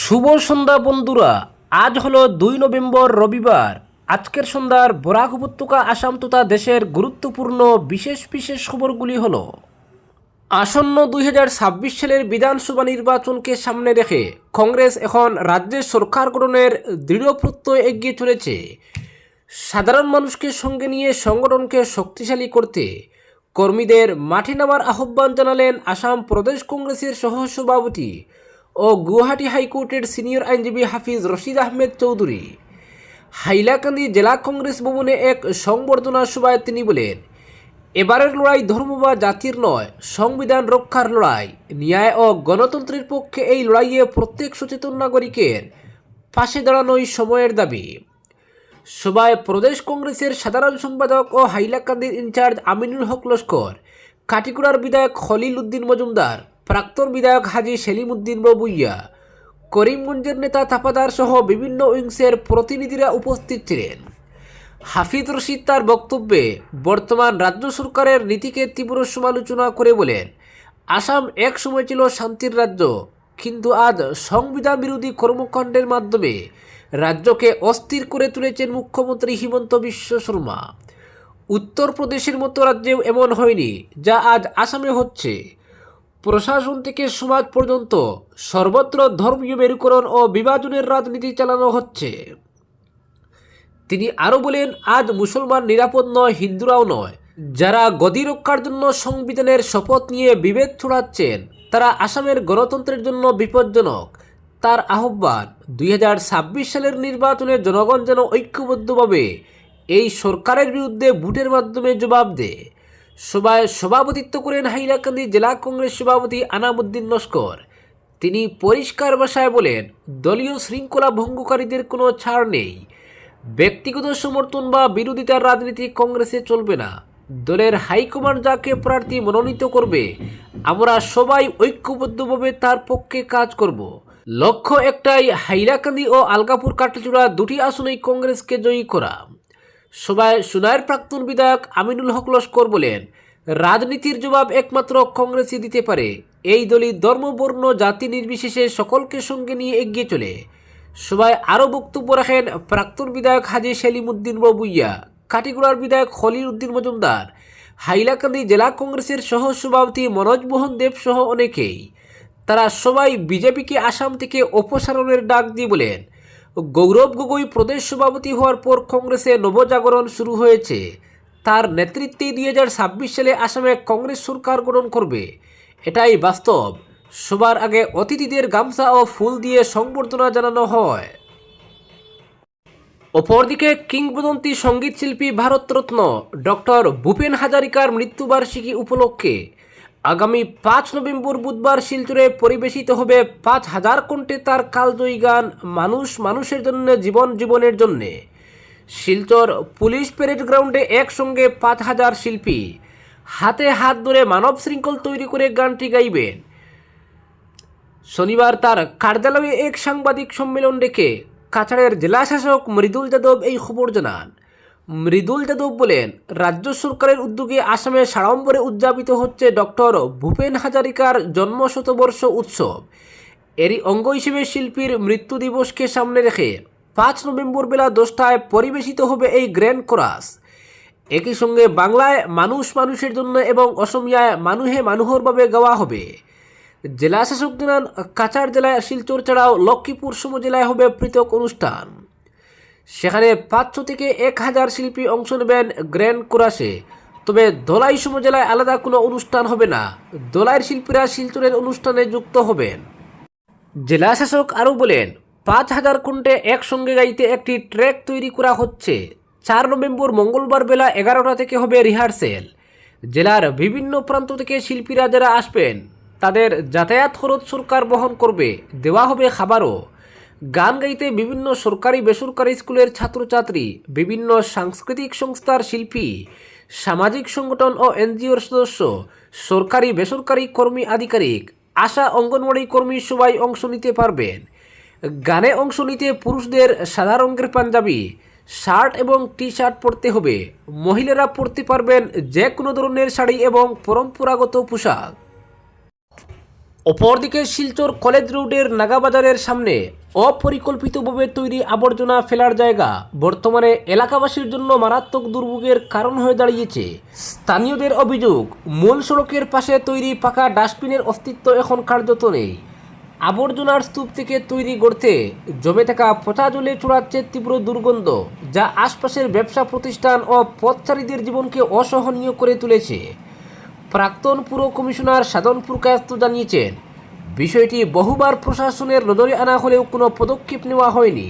শুভ সন্ধ্যা বন্ধুরা। আজ হলো দুই নভেম্বর রবিবার। আজকের সন্ধ্যার বরাক উপত্যকা আসাম তথা দেশের গুরুত্বপূর্ণ বিশেষ বিশেষ খবরগুলি হল, আসন্ন দুই হাজার ছাব্বিশ সালের বিধানসভা নির্বাচনকে সামনে রেখে কংগ্রেস এখন রাজ্যের সরকার গঠনের দৃঢ় প্রত্যয় এগিয়ে চলেছে। সাধারণ মানুষকে সঙ্গে নিয়ে সংগঠনকে শক্তিশালী করতে কর্মীদের মাঠে নামার আহ্বান জানালেন আসাম প্রদেশ কংগ্রেসের সহসভাপতি ও গুয়াহাটি হাইকোর্টের সিনিয়র আইনজীবী হাফিজ রশিদ আহমেদ চৌধুরী। হাইলাকান্দি জেলা কংগ্রেস ভবনে এক সংবর্ধনা সভায় তিনি বলেন, এবারের লড়াই ধর্ম বা জাতির নয়, সংবিধান রক্ষার লড়াই। ন্যায় ও গণতন্ত্রের পক্ষে এই লড়াইয়ে প্রত্যেক সচেতন নাগরিকের পাশে দাঁড়ানোই সময়ের দাবি। সভায় প্রদেশ কংগ্রেসের সাধারণ সম্পাদক ও হাইলাকান্দির ইনচার্জ আমিনুল হক লস্কর, কাটিকুড়ার বিধায়ক খলিল উদ্দিন মজুমদার প্রাক্তন বিধায়ক হাজি সেলিম উদ্দিন ববুইয়া, করিমগঞ্জের নেতা তাপাদার সহ বিভিন্ন উইংসের প্রতিনিধিরা উপস্থিত ছিলেন। হাফিজ রশিদ তার বক্তব্যে, বর্তমান রাজ্য সরকারের নীতিকে তীব্র সমালোচনা করে বলেন, আসাম এক সময় ছিল শান্তির রাজ্য, কিন্তু আজ সংবিধান বিরোধী কর্মকাণ্ডের মাধ্যমে রাজ্যকে অস্থির করে তুলেছেন মুখ্যমন্ত্রী হিমন্ত বিশ্ব শর্মা। উত্তরপ্রদেশের মতো রাজ্যেও এমন হয়নি, যা আজ আসামে হচ্ছে। প্রশাসন থেকে সমাজ পর্যন্ত সর্বত্র ধর্মীয় মেরুকরণ ও বিভাজনের রাজনীতি চালানো হচ্ছে। তিনি আরও বলেন, আজ মুসলমান নিরাপদ নয়, হিন্দুরাও নয়। যারা গদি রক্ষার জন্য সংবিধানের শপথ নিয়ে বিভেদ ছড়াচ্ছেন, তারা আসামের গণতন্ত্রের জন্য বিপজ্জনক। তার আহ্বান, দুই হাজার ছাব্বিশ সালের নির্বাচনে জনগণ যেন ঐক্যবদ্ধভাবে এই সরকারের বিরুদ্ধে ভোটের মাধ্যমে জবাব দেয়। সভায় সভাপতিত্ব করেন হাইলাকান্দি জেলা কংগ্রেস সভাপতি আনামুদ্দিন নস্কর তিনি পরিষ্কার ভাষায় বলেন, দলীয় শৃঙ্খলা ভঙ্গকারীদের কোনো ছাড় নেই। ব্যক্তিগত সমর্থন বা বিরোধিতার রাজনীতি কংগ্রেসে চলবে না। দলের হাইকমান্ড যাকে প্রার্থী মনোনীত করবে, আমরা সবাই ঐক্যবদ্ধভাবে তার পক্ষে কাজ করব। লক্ষ্য একটাই, হাইলাকান্দি ও আলগাপুর কাটাচূড়া দুটি আসনেই কংগ্রেসকে জয়ী করা। সভায় সুনায়ের প্রাক্তন বিধায়ক আমিনুল হক লস্কর বলেন, রাজনীতির জবাব একমাত্র কংগ্রেসই দিতে পারে। এই দলই ধর্মবর্ণ জাতি নির্বিশেষে সকলকে সঙ্গে নিয়ে এগিয়ে চলে। সভায় আরও বক্তব্য রাখেন প্রাক্তন বিধায়ক হাজি সেলিম উদ্দিন ববুইয়া, কাটিগুড়ার বিধায়ক খলিল উদ্দিন মজুমদার, হাইলাকান্দি জেলা কংগ্রেসের সহ সভাপতি মনোজ মোহন দেব সহ অনেকেই। তারা সবাই বিজেপিকে আসাম থেকে অপসারণের ডাক দিয়ে বলেন গৌরব গগৈ প্রদেশ সভাপতি হওয়ার পর কংগ্রেসে নবজাগরণ শুরু হয়েছে। তার নেতৃত্বে দুই হাজার ছাব্বিশ সালে আসামে কংগ্রেস সরকার গঠন করবে। এটাই বাস্তব। সবার আগে অতিথিদের গামছা ও ফুল দিয়ে সংবর্ধনা জানানো হয়। অপরদিকে কিংবদন্তি সংগীত শিল্পী ভারতরত্ন ডক্টর ভূপেন হাজারিকার মৃত্যুবার্ষিকী উপলক্ষে আগামী পাঁচ নভেম্বর বুধবার শিলচরে পরিবেশিত হবে পাঁচ হাজার কণ্ঠে তার কালজয়ী গান মানুষ মানুষের জন্য, জীবন জীবনের জন্যে। শিলচর পুলিশ প্যারেড গ্রাউন্ডে একসঙ্গে পাঁচ হাজার শিল্পী। হাতে হাত ধরে মানব শৃঙ্খল তৈরি করে গানটি গাইবেন। শনিবার তার কার্যালয়ে এক সাংবাদিক সম্মেলন ডেকে কাছাড়ের জেলাশাসক মৃদুল যাদব এই খবর জানান। মৃদুল যাদব বলেন, রাজ্য সরকারের উদ্যোগে আসামে সাড়ম্বরে উদযাপিত হচ্ছে ডক্টর ভূপেন হাজারিকার জন্মশতবর্ষ উৎসব। এরই অঙ্গ হিসেবে শিল্পীর মৃত্যু দিবসকে সামনে রেখে পাঁচ নভেম্বর বেলা দশটায় পরিবেশিত হবে এই গ্র্যান্ড কোরাস। একই সঙ্গে বাংলায় মানুষ মানুষের জন্য এবং অসমিয়ায় মানুহে মানুহরভাবে গাওয়া হবে। জেলা শাসক জানান, কাছাড় জেলায় শিলচর ছাড়াও লক্ষ্মীপুর সম জেলায় হবে পৃথক অনুষ্ঠান। সেখানে পাঁচশো থেকে এক হাজার শিল্পী অংশ নেবেন গ্র্যান্ড কোরাসে। তবে ধলাই সম জেলায় আলাদা কোনো অনুষ্ঠান হবে না। দোলাইয়ের শিল্পীরা শিলচরের অনুষ্ঠানে যুক্ত হবেন। জেলা শাসক আরও বলেন, পাঁচ হাজার কুণ্ঠে একসঙ্গে গাইতে একটি ট্র্যাক তৈরি করা হচ্ছে। চার নভেম্বর মঙ্গলবার বেলা এগারোটা থেকে হবে রিহার্সেল। জেলার বিভিন্ন প্রান্ত থেকে শিল্পীরা যারা আসবেন, তাদের যাতায়াত খরচ সরকার বহন করবে। দেওয়া হবে খাবারও। গান গাইতে বিভিন্ন সরকারি বেসরকারি স্কুলের ছাত্রছাত্রী, বিভিন্ন সাংস্কৃতিক সংস্থার শিল্পী, সামাজিক সংগঠন ও এনজিওর সদস্য, সরকারি বেসরকারি কর্মী আধিকারিক, আশা অঙ্গনওয়াড়ি কর্মী সবাই অংশ নিতে পারবেন। গানে অংশ নিতে পুরুষদের সাদা রঙের পাঞ্জাবি, শার্ট এবং টি শার্ট পরতে হবে। মহিলারা পরতে পারবেন যে কোনো ধরনের শাড়ি এবং পরম্পরাগত পোশাক। অপরদিকে শিলচর কলেজ রোডের নাগাবাজারের সামনে অপরিকল্পিতভাবে তৈরি আবর্জনা ফেলার জায়গা বর্তমানে এলাকাবাসীর জন্য মারাত্মক দুর্ভোগের কারণ হয়ে দাঁড়িয়েছে। স্থানীয়দের অভিযোগ, মূল সড়কের পাশে তৈরি পাকা ডাস্টবিনের অস্তিত্ব এখন কার্যত নেই। আবর্জনার স্তূপ থেকে তৈরি গড়তে জমে থাকা পচা জলে চড়াচ্ছে তীব্র দুর্গন্ধ, যা আশপাশের ব্যবসা প্রতিষ্ঠান ও পথচারীদের জীবনকে অসহনীয় করে তুলেছে। প্রাক্তন পুর কমিশনার সাধন পুরকায়স্ত জানিয়েছেন বিষয়টি বহুবার প্রশাসনের নজরে আনা হলেও কোনো পদক্ষেপ নেওয়া হয়নি।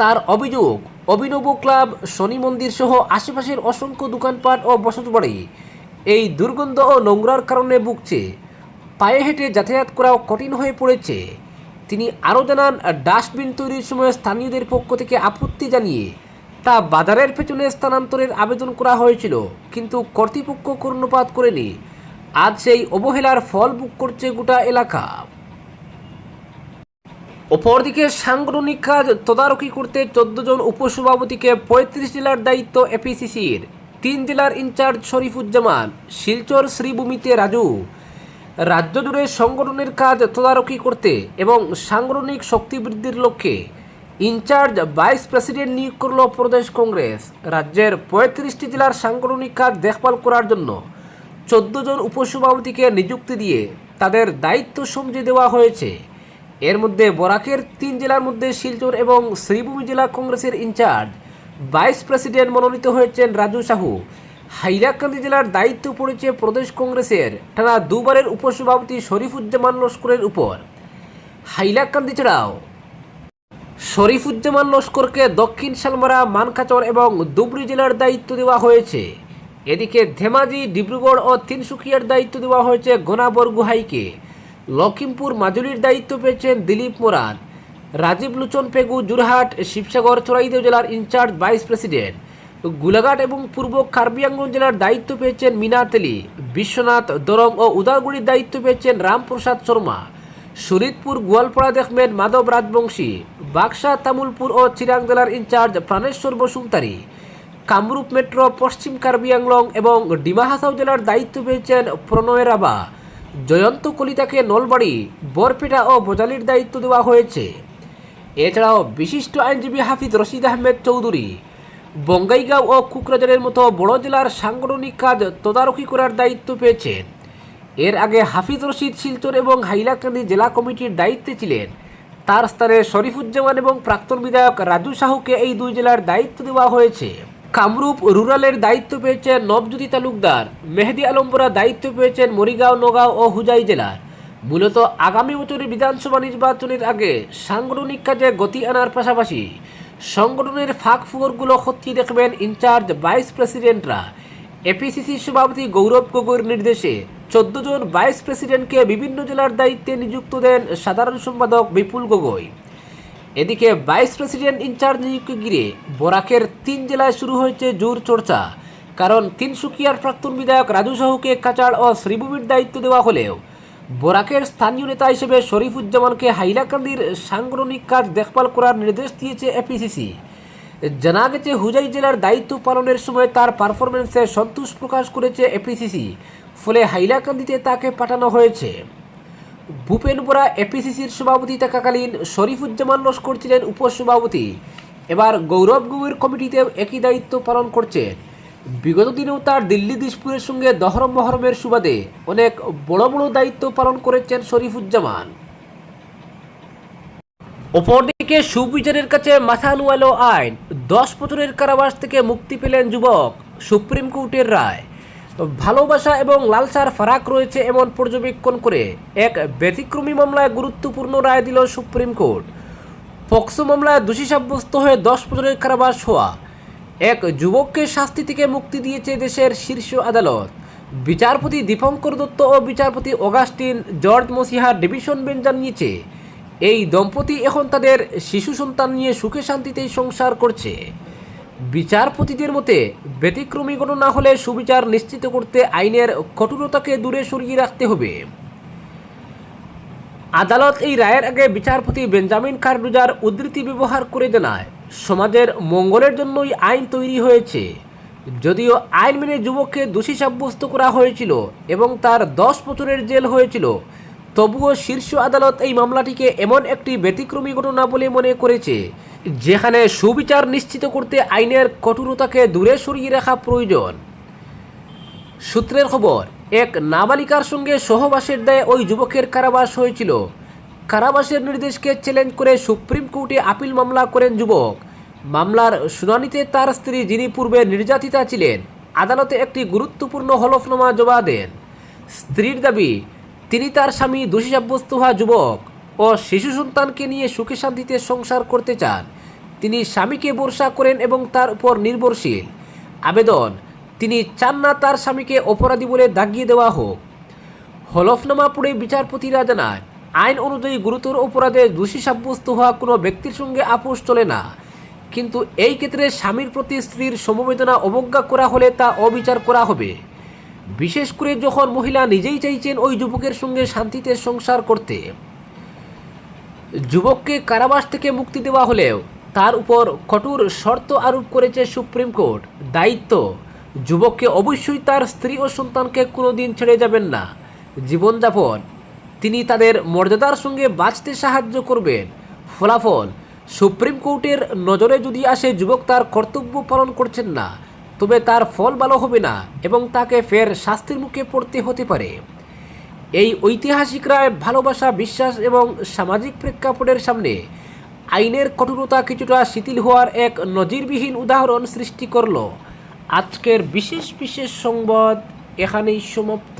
তার অভিযোগ, অভিনব ক্লাব, শনি মন্দির সহ আশেপাশের অসংখ্য দোকানপাট ও বসতবাড়ি এই দুর্গন্ধ ও নোংরার কারণে ভুগছে। পায়ে হেঁটে যাতায়াত করাও কঠিন হয়ে পড়েছে। তিনি আরও জানান, ডাস্টবিন তৈরির সময় স্থানীয়দের পক্ষ থেকে আপত্তি জানিয়ে তা বাজারের পেছনে স্থানান্তরের আবেদন করা হয়েছিল, কিন্তু কর্তৃপক্ষ কর্ণপাত করেনি। আজ সেই অবহেলার ফল বুক করছে গোটা এলাকা। অপরদিকে সাংগঠনিক কাজ তদারকি করতে চোদ্দ জন উপসভাপতিকে পঁয়ত্রিশ জেলার দায়িত্ব এপিসিসির তিন জেলার ইনচার্জ শরীফুজ্জামান, শিলচর শ্রীভূমিতে রাজু। রাজ্য জুড়ে সংগঠনের কাজ তদারকি করতে এবং সাংগঠনিক শক্তি বৃদ্ধির লক্ষ্যে ইনচার্জ ভাইস প্রেসিডেন্ট নিয়োগ করল প্রদেশ কংগ্রেস। রাজ্যের পঁয়ত্রিশটি জেলার সাংগঠনিক কাজ দেখভাল করার জন্য চোদ্দ জন উপসভাপতিকে নিযুক্তি দিয়ে তাদের দায়িত্ব সমঝে দেওয়া হয়েছে। এর মধ্যে বরাকের তিন জেলার মধ্যে শিলচর এবং শ্রীভূমি জেলা কংগ্রেসের ইনচার্জ, ভাইস প্রেসিডেন্ট মনোনীত হয়েছেন রাজু সাহু। হাইলাকান্দি জেলার দায়িত্ব পড়েছে প্রদেশ কংগ্রেসের টানা দুবারের উপসভাপতি শরীফুজ্জামান লস্করের উপর। হাইলাকান্দি ছাড়াও শরীফুজ্জামান লস্করকে দক্ষিণ শালমারা মানখাচর এবং ধুবড়ী জেলার দায়িত্ব দেওয়া হয়েছে। এদিকে ধেমাজি, ডিব্রুগড় ও তিনসুকিয়ার দায়িত্ব দেওয়া হয়েছে গোনাবর গুহাইকে। লখিমপুর মাজুলির দায়িত্ব পেয়েছেন দিলীপ মোরান রাজীব লোচন পেগু, জুরহাট, শিবসাগর চড়াইদেও জেলার ইনচার্জ, ভাইস প্রেসিডেন্ট। গোলাঘাট এবং পূর্ব কার্বি আংলং জেলার দায়িত্ব পেয়েছেন মিনাতেলি বিশ্বনাথ, দরং ও উদালগুড়ির দায়িত্ব পেয়েছেন রামপ্রসাদ শর্মা। শরীদপুর, গোয়ালপাড়া দেখবেন মাধব রাজবংশী। বাক্সা, তামুলপুর ও চিরাং জেলার ইনচার্জ প্রাণেশ্বর বসুমতারি। কামরূপ মেট্রো, পশ্চিম কার্বি আংলং এবং ডিমা হাসাও জেলার দায়িত্ব পেয়েছেন প্রণয় রাবা জয়ন্ত কলিতাকে নলবাড়ি, বরপেটা ও বোজালির দায়িত্ব দেওয়া হয়েছে। এছাড়াও বিশিষ্ট আইনজীবী হাফিজ রশিদ আহমেদ চৌধুরী। বঙ্গাইগাঁও ও কুকরাজারের মতো বড় জেলার সাংগঠনিক কাজ তদারকি করার দায়িত্ব পেয়েছেন। এর আগে হাফিজ রশিদ শিলচর এবং হাইলাকান্দি জেলা কমিটির দায়িত্বে ছিলেন। তার স্থানে শরীফুজ্জামান এবং প্রাক্তন বিধায়ক রাজু সাহুকে এই দুই জেলার দায়িত্ব দেওয়া হয়েছে। কামরূপ রুরালের দায়িত্ব পেয়েছেন নবজ্যোতি তালুকদার, মেহেদি আলমপুরা দায়িত্ব পেয়েছেন মরিগাঁও, নগাঁও ও হুজাই জেলার। মূলত আগামী বছরের বিধানসভা নির্বাচনের আগে সাংগঠনিক কাজে গতি আনার পাশাপাশি সংগঠনের ফাঁক ফুকরগুলো খতিয়ে দেখবেন ইনচার্জ ভাইস প্রেসিডেন্টরা। এপিসিসি সভাপতি গৌরব গগৈর নির্দেশে চোদ্দ জন ভাইস প্রেসিডেন্টকে বিভিন্ন জেলার দায়িত্বে নিযুক্ত দেন সাধারণ সম্পাদক বিপুল গগৈ। এদিকে ভাইস প্রেসিডেন্ট ইনচার্জ নিয়োগকে ঘিরে বরাকের তিন জেলায় শুরু হয়েছে জোর চর্চা। কারণ তিনসুকিয়ার প্রাক্তন বিধায়ক রাজু সাহুকে কাচাড় ও শ্রীভূমির দায়িত্ব দেওয়া হলেও বরাকের স্থানীয় নেতা হিসেবে শরীফুজ্জামানকে হাইলাকান্দির সাংগঠনিক কাজ দেখভাল করার নির্দেশ দিয়েছে এপিসিসি জানা গেছে, হুজাই জেলার দায়িত্ব পালনের সময় তার পারফরমেন্সে সন্তোষ প্রকাশ করেছে এপিসিসি ফলে হাইলাকান্দিতে তাকে পাঠানো হয়েছে। ভূপেন বোরা এপিসিসির সভাপতি থাকাকালীন শরীফুজ্জামান লস্কর ছিলেন উপসভাপতি। এবার গৌরব গগৈর কমিটিতেও একই দায়িত্ব পালন করছেন বিগত দিনেও তার দিল্লি দিসপুরের সঙ্গে দহরম মহরমের সুবাদে অনেক বড় বড় দায়িত্ব পালন করেছেন শরীফুজ্জামান। অপরদিকে সুবিচারের কাছে মাথা নুয়ালো আইন। দশ বছরের কারাবাস থেকে মুক্তি পেলেন যুবক সুপ্রিম কোর্টের রায়। ভালোবাসা এবং লালসার ফারাক রয়েছে এমন পর্যবেক্ষণ করে এক ব্যতিক্রমী মামলায় গুরুত্বপূর্ণ রায় দিল সুপ্রিম কোর্ট। পক্সো মামলায় দোষী সাব্যস্ত হয়ে দশ বছরের কারাবাস হওয়া। এক যুবককে শাস্তি থেকে মুক্তি দিয়েছে দেশের শীর্ষ আদালত। বিচারপতি দীপঙ্কর দত্ত ও বিচারপতি অগাস্টিন জর্জ মসিহার ডিভিশন বেঞ্চ জানিয়েছে, এই দম্পতি এখন তাদের শিশু সন্তান নিয়ে সুখে শান্তিতেই সংসার করছে। বিচারপতিদের মতে, ব্যতিক্রমী ঘটনা হলে সুবিচার নিশ্চিত করতে আইনের কঠোরতাকে দূরে সরিয়ে রাখতে হবে। আদালত এই রায়ের আগে বিচারপতি বেঞ্জামিন কার্ডুজার উদ্ধৃতি ব্যবহার করে জানায়, সমাজের মঙ্গলের জন্যই আইন তৈরি হয়েছে। যদিও আইন মেনে যুবককে দোষী সাব্যস্ত করা হয়েছিল এবং তার দশ বছরের জেল হয়েছিল, তবুও শীর্ষ আদালত এই মামলাটিকে এমন একটি ব্যতিক্রমী ঘটনা বলে মনে করেছে। যেখানে সুবিচার নিশ্চিত করতে আইনের কঠোরতাকে দূরে সরিয়ে রাখা প্রয়োজন। সূত্রের খবর, এক নাবালিকার সঙ্গে সহবাসের দায়ে ওই যুবকের কারাবাস হয়েছিল। কারাবাসের নির্দেশকে চ্যালেঞ্জ করে সুপ্রিম কোর্টে আপিল মামলা করেন যুবক। মামলার শুনানিতে তার স্ত্রী, যিনি পূর্বে নির্যাতিতা ছিলেন, আদালতে একটি গুরুত্বপূর্ণ হলফনামা জমা দেন। স্ত্রীর দাবি, তিনি তার স্বামী দোষী সাব্যস্ত হওয়া যুবক ও শিশু সন্তানকে নিয়ে সুখে শান্তিতে সংসার করতে চান। তিনি স্বামীকে ভরসা করেন এবং তার উপর নির্ভরশীল। আবেদন, তিনি চান না তার স্বামীকে অপরাধী বলে দাগিয়ে দেওয়া হোক। হলফনামা পড়ে বিচারপতিরা জানায়, আইন অনুযায়ী গুরুতর অপরাধে দোষী সাব্যস্ত হওয়া কোনো ব্যক্তির সঙ্গে আপোষ চলে না। কিন্তু এই ক্ষেত্রে স্বামীর প্রতি স্ত্রীর সমবেদনা অবজ্ঞা করা হলে তা অবিচার করা হবে। বিশেষ করে যখন মহিলা নিজেই চাইছেন ওই যুবকের সঙ্গে শান্তিতে সংসার করতে। যুবককে কারাবাস থেকে মুক্তি দেওয়া হলেও তার উপর কঠোর শর্ত আরোপ করেছে সুপ্রিম কোর্ট। দায়িত্ব, যুবককে অবশ্যই তার স্ত্রী ও সন্তানকে কোনোদিন ছেড়ে যাবেন না। জীবনযাপন, তিনি তাদের মর্যাদার সঙ্গে বাঁচতে সাহায্য করবেন। ফলাফল, সুপ্রিম কোর্টের নজরে যদি আসে যুবক তার কর্তব্য পালন করছেন না, তবে তার ফল ভালো হবে না এবং তাকে ফের শাস্তির মুখে পড়তে হতে পারে। এই ঐতিহাসিক রায় ভালোবাসা, বিশ্বাস এবং সামাজিক প্রেক্ষাপটের সামনে আইনের কঠোরতা কিছুটা শিথিল হওয়ার এক নজিরবিহীন উদাহরণ সৃষ্টি করল। আজকের বিশেষ বিশেষ সংবাদ এখানেই সমাপ্ত।